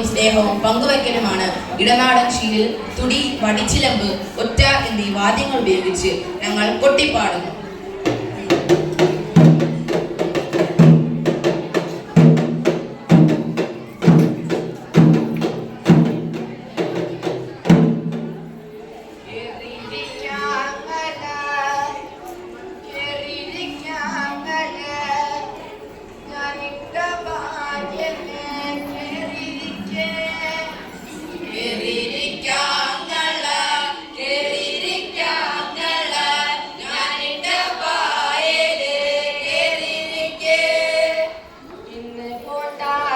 ഐക്യവും സ്നേഹവും പങ്കുവയ്ക്കലുമാണ് ഇടനാടൻ ശീലിൽ തുടി വടിച്ചിലമ്പ് ഒറ്റ എന്നീ വാദ്യങ്ങൾ ഉപയോഗിച്ച് ഞങ്ങൾ കൊട്ടിപ്പാടുന്നു. Lord God.